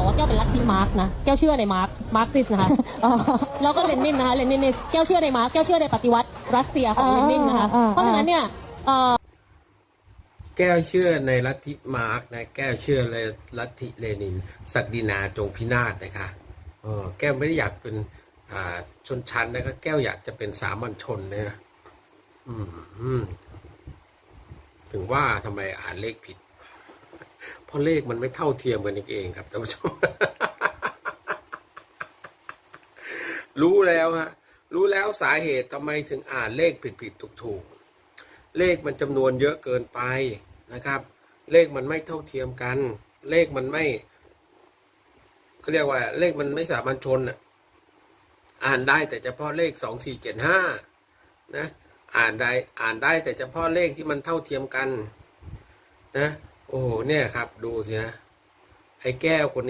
บอกว่าแก้วเป็นลัทธิมาร์กนะ แก้วเชื่อในมาร์กมาร์กซิสนะคะอ๋อแล้วก็เลนินนะคะ เลนินแก้วเชื่อในมาร์กแก้วเชื่อในปฏิวัติรัสเซียของเลนินนะคะอ่าอ่าเพราะฉะนั้นเนี่ยเอ่อแก้วเชื่อในลัทธิมาร์กนะ แก้วเชื่อในลัทธิเลนิน ศักดินาจงพินาศนะคะเออแก้วไม่ได้อยากเป็นอ่าชนชั้นนะคะแก้วอยากจะเป็นสามัญชนนะอืมอืมถึงว่าทำไมอ่านเลขผิด เพราะเลขมันไม่เท่าเทียมกันเองครับท่านผู้ชม รู้แล้วฮะรู้แล้วสาเหตุทำไมถึงอ่านเลขผิดผิดถูกถูกๆ เลขมันจำนวนเยอะเกินไปนะครับ เลขมันไม่เท่าเทียมกัน เลขมันไม่เขาเรียกว่า เลขมันไม่สามัญชนอะอ่านได้แต่เฉพาะเลขสองสี่เจ็ดห้านะอ่านได้อ่านได้แต่เฉพาะเลขที่มันเท่าเทียมกันนะ โอ้โหเนี่ยครับ ดูสินะไอ้แก้วคน